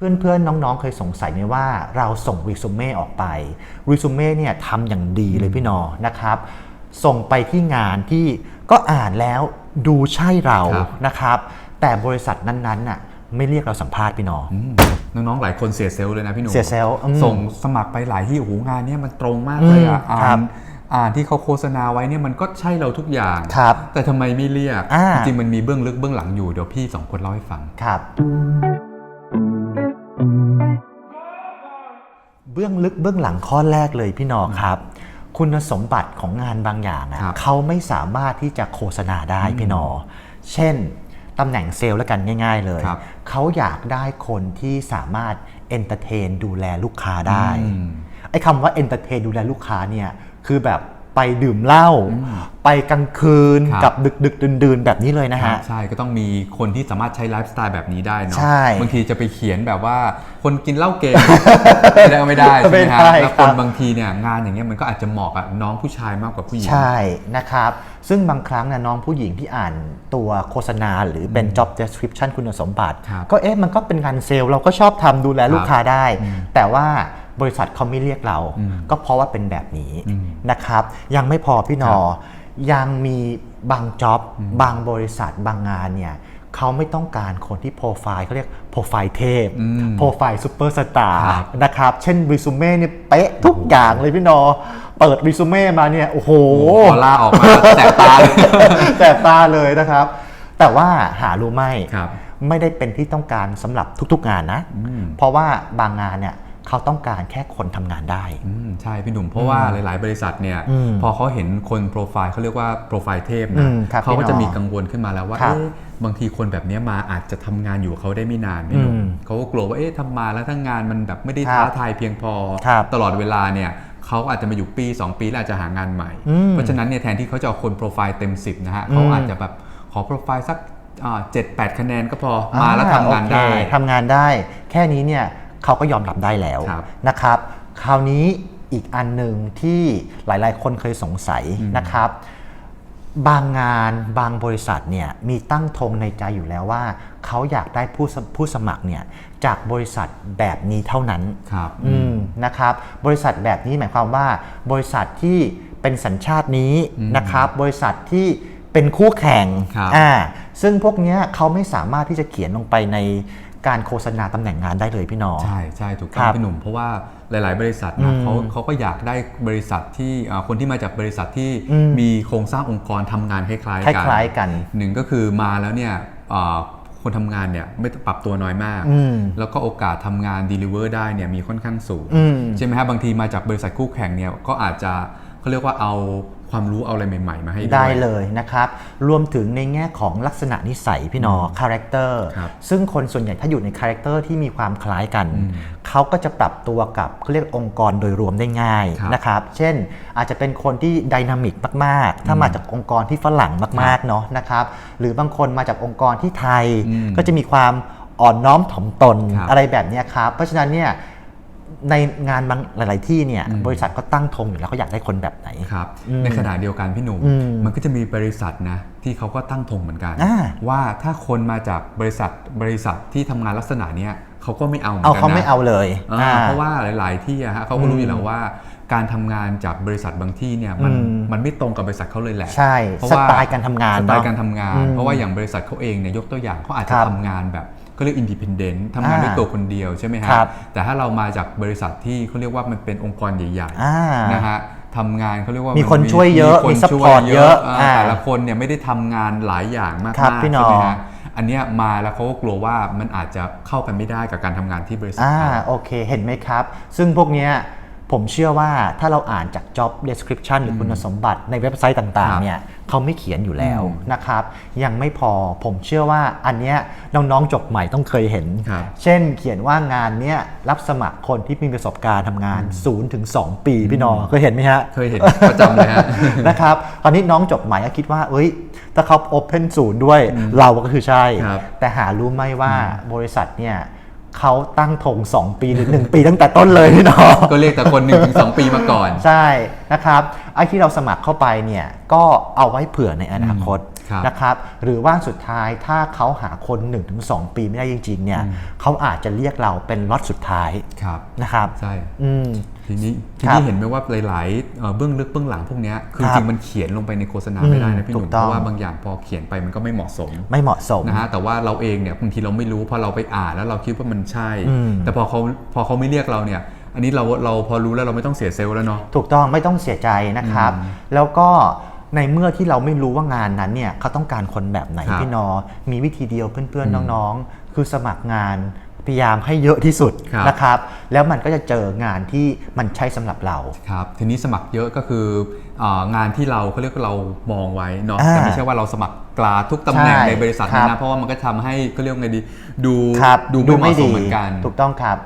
เพื่อนๆ น้องๆ เคยสงสัยไหมว่าเราส่งรีซูเม่ออกไปรีซูเม่เนี่ยทำอย่างดีเลยพี่หนอนะครับ ส่งไปที่งานที่ก็อ่านแล้วดูใช่เราครับนะครับ แต่บริษัทนั้นๆน่ะไม่เรียกเราสัมภาษณ์พี่หนออืมน้องๆ หลายคนเสียเซลล์เลยนะพี่หนุ่มเสียเซลล์อืมส่งสมัครไปหลายที่โอ้โหงานเนี้ยมันตรงมากเลยอะอืมอ่าครันบอ่านที่เขาโฆษณาไว้เนี่ยมันก็ใช่เราทุกอย่างครับแต่ทำไมไม่เรียกอ่าจริงๆมันมีเบื้องลึกเบื้องหลังอยู่เดี๋ยวพี่สองคนเล่าให้ฟังครับ เบื้องลึกเบื้องหลังข้อแรกเลยพี่หนอครับ คุณสมบัติของงานบางอย่างอะครับเขาไม่สามารถที่จะโฆษณาได้พี่หนอ เช่นตำแหน่งเซลล์แล้วกันง่าย ๆ เลย ครับเขาอยากได้คนที่สามารถเอนเตอร์เทนดูแลลูกค้าได้อืม ไอ้คำว่าเอนเตอร์เทนดูแลลูกค้าเนี่ยคือแบบ ไปดื่มเหล้าไปกลางคืนครับกับดึกดึกๆดื่นๆแบบนี้เลยนะฮะใช่ก็ต้องมีคนที่สามารถใช้ไลฟ์สไตล์แบบนี้ได้เนาะใช่บางทีจะไปเขียนแบบว่าคนกินเหล้าเก่งไม่ได้ก็ไม่ได้ใช่ไหมไม่ฮะได้แล้วคครันบบางทีเนี่ยงานอย่างเงี้ยมันก็อาจจะเหมาะกับน้องผู้ชายมากกว่าผู้หญิงใช่นะครับซึ่งบางครั้งนะน้องผู้หญิงที่อ่านตัวโฆษณาหรือเป็น job description คุณสมบัติครับก็เอ๊ะมันก็เป็นงานเซลล์เราก็ชอบทำดูแลลูกค้าได้ แต่ว่า บริษัทเขาไม่เรียกเราอืมก็เพราะว่าเป็นแบบนี้อืมนะครับ ยังไม่พอพี่หนอ ยังมีบางจ็อบบางบริษัทบางงานเนี่ยเขาไม่ต้องการคนที่โปรไฟล์เขาเรียกโปรไฟล์เทพอืมโปรไฟล์ซูเปอร์สตาร์ครับนะครับ เช่นรีซูเม่เนี่ยเป๊ะทุกอย่างเลยพี่หนอ เปิดรีซูเม่มาเนี่ย โอ้โหโอ้ออล่าออกมาแสบตาเลยแสบตาเลยนะครับ แต่ว่าหารู้ไหมครับไม่ได้เป็นที่ต้องการสำหรับทุกๆงานนะอืมเพราะว่าบางงานเนี่ย เขาต้องการแค่คนทำงานได้อืมใช่พี่หนุ่มเพราะว่าหลาย ๆ บริษัทเนี่ยอืมพอเขาเห็นคนโปรไฟล์เขาเรียกว่าโปรไฟล์เทพอืนะมครับเขาก็จะพี่หนอมีกังวลขึ้นมาแล้วว่าครับเอ๊ะบางทีคนแบบเนี้ยมาอาจจะทำงานอยู่กับเขาได้ไม่นานพี่หนุ่มอืมเขาก็กลัวว่าเอ๊ะทำมาแล้วถ้างานมันแบบไม่ได้ครับท้าทายเพียงพอครับตลอดเวลาเนี่ยเขาอาจจะมาอยู่ปี 2 ปีแล้วอาจจะหางานใหม่อืมเพราะฉะนั้นเนี่ยแทนที่เขาจะเอาคนโปรไฟล์เต็ม 10นะฮะเขาอืมอาจจะแบบขอโปรไฟล์สักเจ็ดแปดคะแนนก็พอมาแล้วทำงานได้อ่โอเคทำงานได้ แค่นี้เนี่ย เขาก็ยอมรับได้แล้วครับนะครับ คราวนี้อีกอันหนึ่งที่หลาย ๆ คนเคยสงสัยนะครับ บางงานบางบริษัทเนี่ยมีตั้งธงในใจอยู่แล้วว่า เขาอยากได้ผู้สผู้สมัครเนี่ยจากบริษัทแบบนี้เท่านั้นครับอืมนะครับ บริษัทแบบนี้หมายความว่า บริษัทที่เป็นสัญชาตินี้นะครับ บริษัทที่เป็นคู่แข่งครับอ่าซึ่งพวกเนี้ยเขาไม่สามารถที่จะเขียนลงไปใน การโฆษณาตำแหน่งงานได้เลยพี่หนอใช่ใช่ถูกต้อครังบพี่หนุ่มเพราะว่าหลาย ๆ บริษัทอืนะมเขาเขาก็อยากได้บริษัทที่อ่าคนที่มาจากบริษัทที่อืม มีโครงสร้างองค์กรทำงานคล้ายคๆกัน ล้ายๆกัน หนึ่งก็คือมาแล้วเนี่ยอ่าคนทำงานเนี่ยไม่ปรับตัวน้อยมาก อืมแล้วก็โอกาสทำงาน deliver ได้เนี่ยมีค่อนข้างสูง อืมใช่ไหมฮะบางทีมาจากบริษัทคู่แข่งเนี่ยก็อาจจะ เขาเรียกว่าเอาความรู้เอาอะไรใหม่ ๆ มาให้ด้วยได้เลยนะครับ รวมถึงในแง่ของลักษณะนิสัยพี่หนอคาแรคเตอร์ครับซึ่งคนส่วนใหญ่ถ้าอยู่ในคาแรคเตอร์ที่มีความคล้ายกัน อืมเขาก็จะปรับตัวกับเขาเรียกองค์กรโดยรวมได้ง่ายครับนะครับ เช่นอาจจะเป็นคนที่ดินามิกมากๆ ถ้ามาจากองค์กรที่ฝรั่งมากๆเนาะนะครับ หรือบางคนมาจากองค์กรที่ไทย อืมก็จะมีความอ่อนน้อมถ่อมตนครับ อะไรแบบเนี้ยครับ เพราะฉะนั้นเนี่ย ในงานบางหลาย ๆ ที่เนี่ยอืมบริษัทก็ตั้งธงอยู่แล้วเขาอยากได้คนแบบไหนครับอืมในขณะเดียวกันพี่หนุ่มอืมมันก็จะมีบริษัทนะที่เขาก็ตั้งธงเหมือนกันอ่าว่าถ้าคนมาจากบริษัทบริษัทที่ทำงานลักษณะเนี้ยเขาก็ไม่เอาเหมือนเอากันนะเขาไม่เอาเลยอ่าอ่าเพราะว่าหลาย ๆ ที่อะฮะเขาก็รู้อยู่แล้วว่าการทำงานจากบริษัทบางที่เนี่ยมันอืมมันไม่ตรงกับบริษัทเขาเลยแหละใช่เพราะสว่าไตล์การทำงานสไตล์เนอะการทำงานอืมเพราะว่าอย่างบริษัทเขาเองเนี่ยยกตัวอย่างเขาอาจจะครับทำงานแบบ ก็เรียกอินดิพ n เดนต์ทำงานอ่าด้วยตัวคนเดียวใช่ไหมฮะครับแต่ถ้าเรามาจากบริษัทที่เขาเรียกว่ามันเป็นองค์กรใหญ่อ่าๆนะฮะทำงานเขาเรียกว่ามีมีคนช่วยเยอะคนมีช่วย support เยอะาอ่าแต่ละคนเนี่ยไม่ได้ทำงานหลายอย่างมากครับๆพี่หนอใช่ไหมฮะอันเนี้ยมาแล้วเขาก็กลัวว่ามันอาจจะเข้ากันไม่ได้กับการทำงานที่บริษัทอ่าเขาโอเคเห็นไหมครับ ซึ่งพวกเนี้ย ผมเชื่อว่าถ้าเราอ่านจาก job description หรือคุณสมบัติในเว็บไซต์ต่างครับๆเนี่ยเขาไม่เขียนอยู่แล้วอืมนะครับ ยังไม่พอผมเชื่อว่าอันเนี้ยน้องๆจบใหม่ต้องเคยเห็นครับเช่นเขียนว่างานเนี้ยรับสมัครคนที่มีประสบการณ์ทำงาน0ถึง2ปีพี่หนอเคยเห็นไหมฮะ เคยเห็นประจำเลยฮะนะครับตอนนี้น้องจบใหม่ก็คิดว่า เอ้ย ถ้าเขา Open ศูนย์ด้วยเราก็คือใช่ครับแต่หารู้ไหมว่าบริษัทเนี่ย เขาตั้งธง2 ปีหรือ 1 ปีตั้งแต่ต้นเลยพี่น้องก็เรียกแต่คนหนึ่งถึงสองปีมาก่อน ใช่นะครับไอ้ที่เราสมัครเข้าไปเนี่ยก็เอาไว้เผื่อในอนาคตครับ นะครับหรือว่าสุดท้ายถ้าเขาหาคน 1-2 ปีไม่ได้จริงๆเนี่ยเขาอาจจะเรียกเราเป็นล็อตสุดท้ายครับนะครับใช่อืมทีนี้ทีครับนี้เห็นไหมว่าหลายๆเอ่อเบื้องลึกเบื้องหลังพวกเนี้ยคือครับจริงมันเขียนลงไปในโฆษณาไม่ได้อืนะมพี่หนุ่ถูมกต้องเพราะว่าบางอย่างพอเขียนไปมันก็ไม่เหมาะสมไม่เหมาะสมนะฮะแต่ว่าเราเองเนี่ยบางทีเราไม่รู้พอเราไปอ่านแล้วเราคิดว่ามันใช่อืมแต่พอเขาพอเขาไม่เรียกเราเนี่ยอันนี้เราเราพอรู้แล้วเราไม่ต้องเสียเซลล์แล้วเนาะถูกต้องไม่ต้องเสียใจนะครับ แล้วก็ ในเมื่อที่เราไม่รู้ว่างานนั้นเนี่ยเขาต้องการคนแบบไหนครับพี่นอ มีวิธีเดียวเพื่อนๆน้องๆ คือสมัครงานพยายามให้เยอะที่สุดครับ นะครับ แล้วมันก็จะเจองานที่มันใช่สำหรับเรา ครับทีนี้สมัครเยอะก็คือเอองานที่เราเขาเรียกว่าเรามองไว้เนาะอ่าแต่ไม่ใช่ว่าเราสมัครกลาทุกตำแหน่งใช่ในบริษัทครันั้นบนะเพราะว่ามันก็ทำให้เขาเรียกว่าไงดี ดูครับดูไม่เหมาะสมเหมือนกัน ถูกต้องครับ